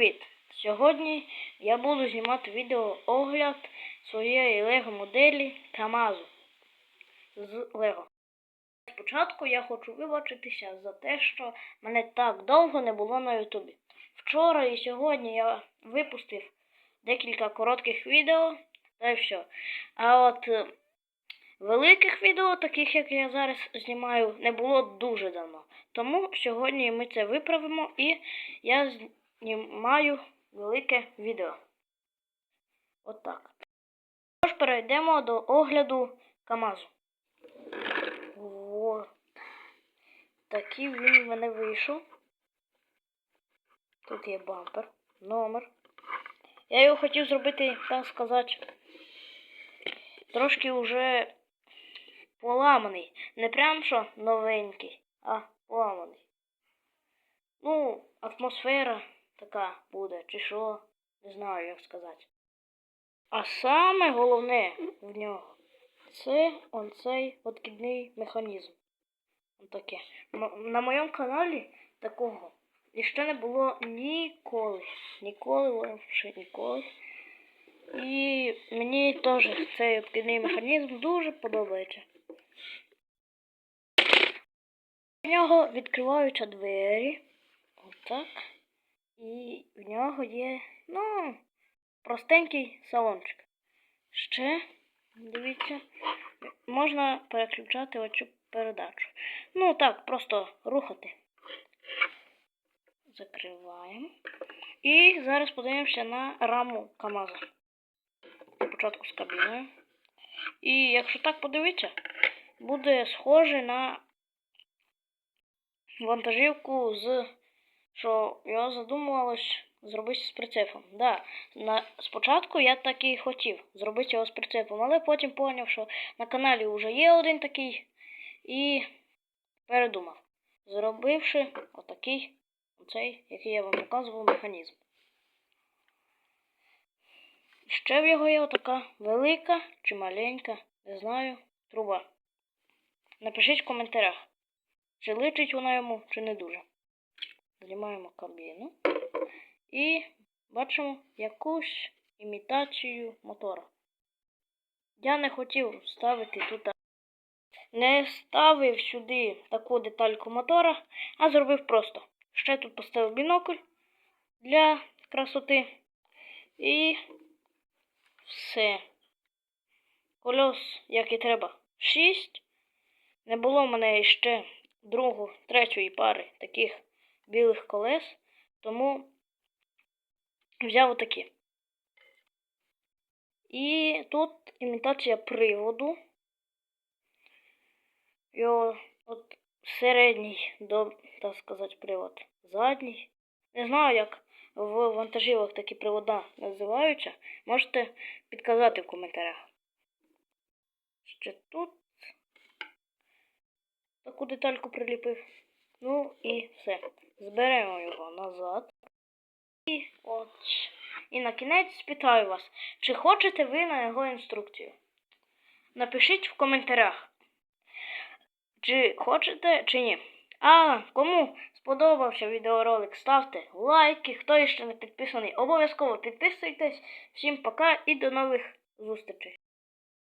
Привіт! Сьогодні я буду знімати відео огляд своєї Лего моделі Камазу з Лего. Спочатку я хочу вибачитися за те, що мене так довго не було на Ютубі. Вчора і сьогодні я випустив декілька коротких відео, та й все. А от е, великих відео, таких як я зараз знімаю, не було дуже давно. Тому сьогодні ми це виправимо і я знімаю велике відео. Отак. Тож перейдемо до огляду КАМАЗу. О, такий він в мене вийшов. Тут є бампер, номер. Я його хотів зробити, так сказати, трошки вже поламаний. Не прям що новенький, а поламаний. Ну, атмосфера така буде, чи що, не знаю, як сказати. А саме головне в нього це оцей откидний механізм. Отаке. М- На моєму каналі такого ще не було ніколи. Ніколи, вообще ніколи. І мені теж цей откидний механізм дуже подобається. В нього відкриваються двері. Отак. І в нього є, ну, простенький салончик. Ще, дивіться, можна переключати оцю передачу. Ну так, просто рухати. Закриваємо. І зараз подивимося на раму КАМАЗа. Спочатку з кабіною. І якщо так подивитися, буде схоже на вантажівку з що я задумувалась зробити з прицепом. Да, на, спочатку я так і хотів зробити його з прицепом, але потім зрозумів, що на каналі вже є один такий і передумав, зробивши отакий, оцей, який я вам показував, механізм. Ще в його є отака велика чи маленька, не знаю, труба. Напишіть в коментарях, чи личить вона йому, чи не дуже. Знімаємо кабіну і бачимо якусь імітацію мотора. Я не хотів ставити тут, не ставив сюди таку детальку мотора, а зробив просто. Ще тут поставив бінокль для красоти. І все. Кольос, як і треба, 6. Не було в мене ще другої, третьої пари таких білих колес, тому взяв отакі. І тут імітація приводу. Його от середній, до, так сказати, привод. Задній. Не знаю, як в вантажівах такі привода називаються. Можете підказати в коментарях. Ще тут таку детальку приліпив. Ну і все. Зберемо його назад. І от. І на кінець спитаю вас, чи хочете ви на його інструкцію? Напишіть в коментарях, чи хочете, чи ні. А кому сподобався відеоролик, ставте лайки. Хто ще не підписаний, обов'язково підписуйтесь. Всім пока і до нових зустрічей.